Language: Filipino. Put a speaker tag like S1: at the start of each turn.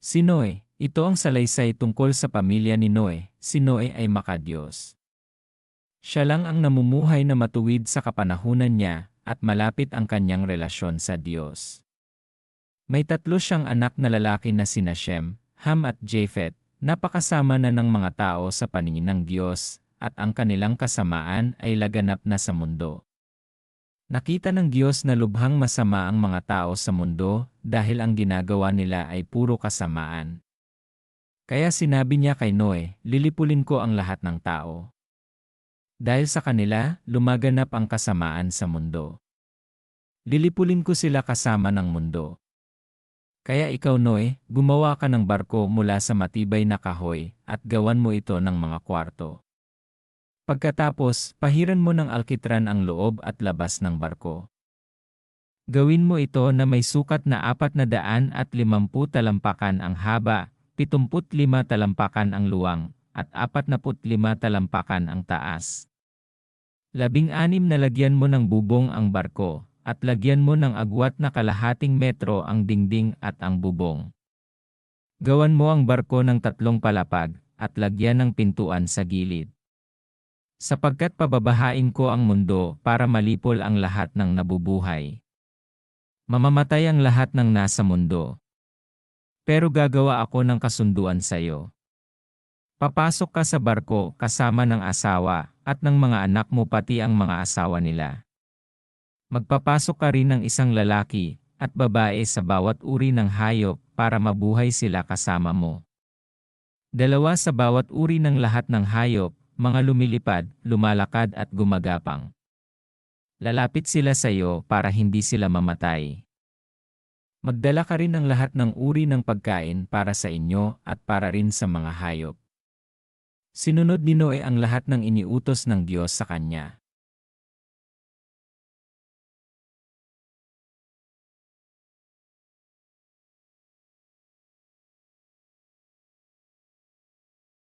S1: Si Noe, ito ang salaysay tungkol sa pamilya ni Noe, si Noe ay makadiyos. Siya lang ang namumuhay na matuwid sa kapanahunan niya at malapit ang kanyang relasyon sa Diyos. May tatlo siyang anak na lalaki na sina Shem, Ham at Japhet, napakasama na ng mga tao sa paningin ng Diyos, at ang kanilang kasamaan ay laganap na sa mundo. Nakita ng Diyos na lubhang masama ang mga tao sa mundo dahil ang ginagawa nila ay puro kasamaan. Kaya sinabi niya kay Noe, lilipulin ko ang lahat ng tao. Dahil sa kanila, lumaganap ang kasamaan sa mundo. Lilipulin ko sila kasama ng mundo. Kaya ikaw Noe, gumawa ka ng barko mula sa matibay na kahoy at gawan mo ito ng mga kwarto. Pagkatapos, pahiran mo ng alkitran ang loob at labas ng barko. Gawin mo ito na may sukat na apat na daan at limampu talampakan ang haba, pitumput lima talampakan ang luwang, at apat na put lima talampakan ang taas. Labing-anim na lagyan mo ng bubong ang barko, at lagyan mo ng agwat na kalahating metro ang dingding at ang bubong. Gawan mo ang barko ng tatlong palapag, at lagyan ng pintuan sa gilid. Sapagkat pababahain ko ang mundo para malipol ang lahat ng nabubuhay. Mamamatay ang lahat ng nasa mundo. Pero gagawa ako ng kasunduan sa iyo. Papasok ka sa barko kasama ng asawa at ng mga anak mo pati ang mga asawa nila. Magpapasok ka rin ng isang lalaki at babae sa bawat uri ng hayop para mabuhay sila kasama mo. Dalawa sa bawat uri ng lahat ng hayop mga lumilipad, lumalakad at gumagapang. Lalapit sila sa iyo para hindi sila mamatay. Magdala ka rin ng lahat ng uri ng pagkain para sa inyo at para rin sa mga hayop. Sinunod ni Noe ang lahat ng iniutos ng Diyos sa kanya.